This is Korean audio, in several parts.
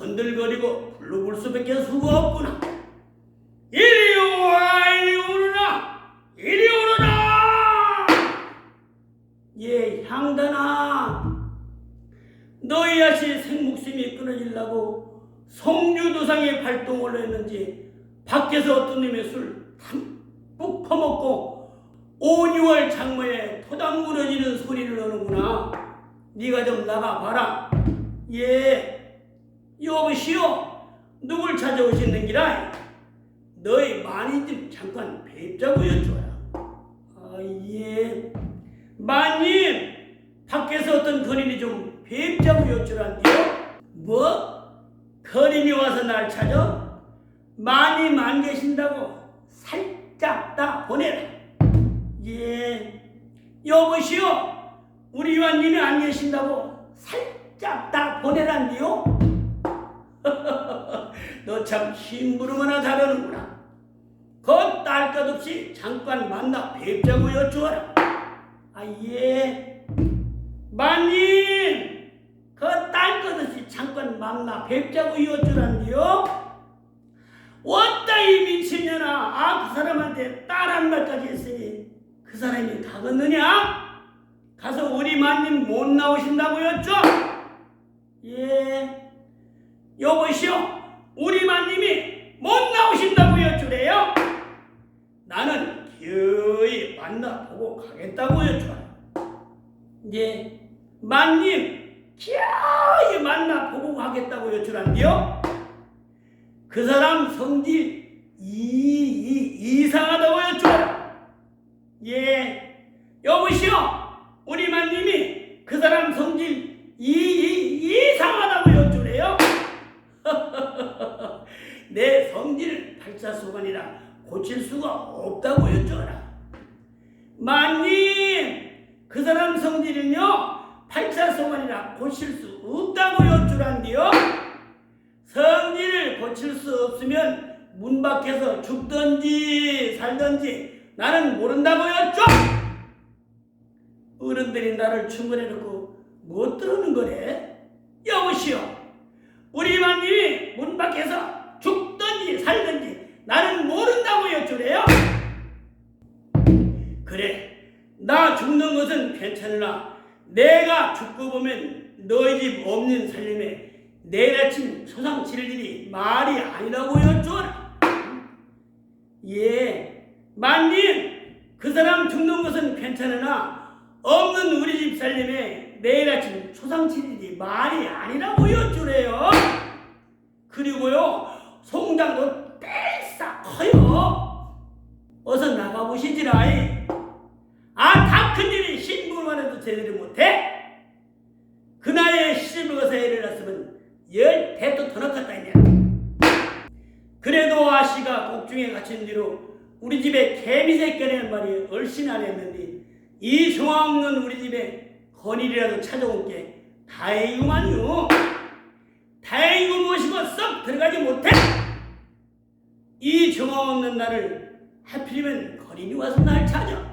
건들거리고 불러볼 수밖에 수가 없구나. 이리 오라 이리 오르라 이리 오르라! 예 향단아. 너희 아씨 생목숨이 끊어지려고 성류도상에 발동을 했는지 밖에서 어떤 놈의 술 담뿍 퍼먹고 5, 6월 장모에 토당 무너지는 소리를 하는구나. 네가 좀 나가봐라. 예 여보시오. 누굴 찾아오시는 기라. 너희 많이 좀 잠깐 뵙자고 여쭈어라 아예. 마님 밖에서 어떤 거린이 좀 뵙자고 여쭈란디요. 뭐? 거린이 와서 날 찾아? 마님 안 계신다고 살짝 다 보내라. 예. 여보시오. 우리 요한님이 안 계신다고 살짝 다 보내란디요 너 참 심부름하나 잘하는구나. 겉딸 것 없이 잠깐 만나 뵙자고 여쭈어라. 아 예. 마님! 그딸 것 없이 잠깐 만나 뵙자고 여쭈란디요? 왔다 이 미친년아 아그 사람한테 딸 한 말까지 했으니 그 사람이 가겠느냐? 가서 우리 마님 못 나오신다고 여쭈 예 여보시오? 우리 마님이 못 나오신다고 여쭈래요? 나는 기어이 만나보고 가겠다고 여쭈어요. 예. 마님 기어이 만나보고 가겠다고 여쭈란디요? 그 사람 성질 이, 이, 이상하다고 여쭈어요. 예. 여보시오? 우리 마님이 그 사람 성질 이, 이, 이상하다고 내 성질 발사소관이라 고칠 수가 없다고 여쭈어라. 마님, 그 사람 성질은요, 발사소관이라 고칠 수 없다고 여쭈란디요. 성질을 고칠 수 없으면 문 밖에서 죽든지 살든지 나는 모른다고 여쭈. 어른들이 나를 충분해 놓고 못 들어오는 거래. 여보시오. 우리 마 나 죽는 것은 괜찮으나 내가 죽고 보면 너희 집 없는 살림에 내일 아침 소상 지를 일이 말이 아니라고 여쭈어라. 예, 마님, 그 사람 죽는 것은 괜찮으나 없는 우리 집 살림에 내일 아침 초상 치일이 말이 아니라고 여쭈래요. 그리고요, 송장도 뺄싹 커요. 어서 나가보시지라이. 제대로 못해? 그 나이에 시집을 가서 애를 낳았으면 열 대도 더 넣었다 이냐. 그래도 아씨가 곡중에 갇힌 뒤로 우리 집에 개미새끼라는 말이 얼씬 안 했는데 이 없는 우리 집에 건일이라도 찾아온 게 다행이구만요. 다행이고 무엇이고 썩 들어가지 못해. 이 정화 없는 나를 하필이면 건인이 와서 날 찾아.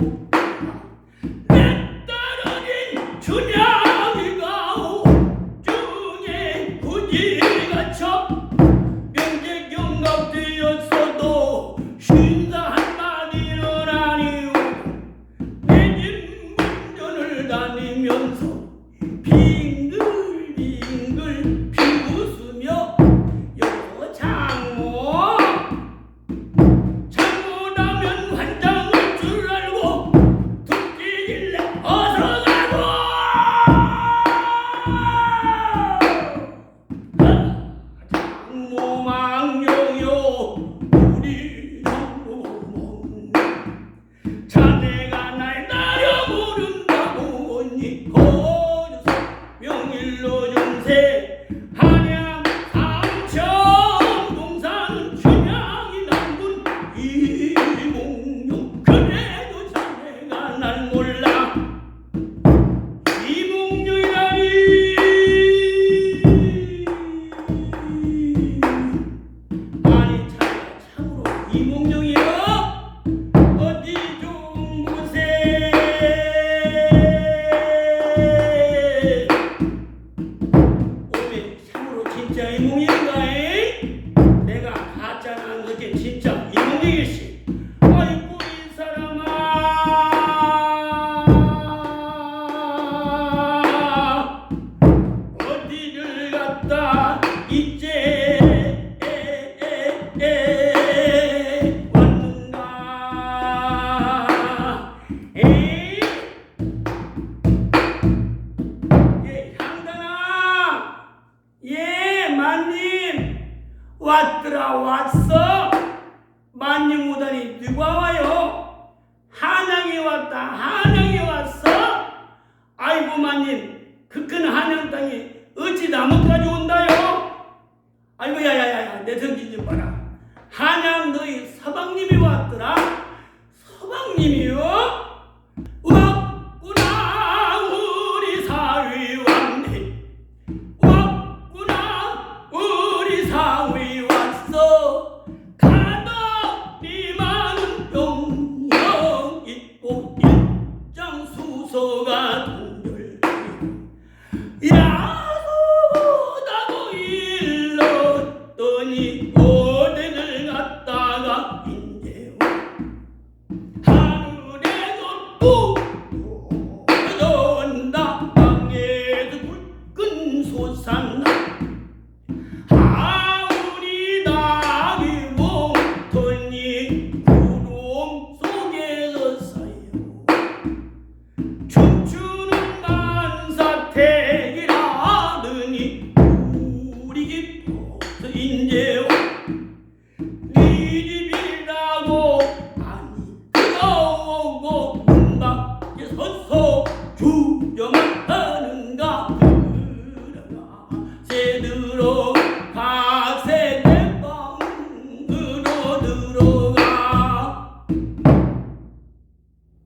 hope. 성질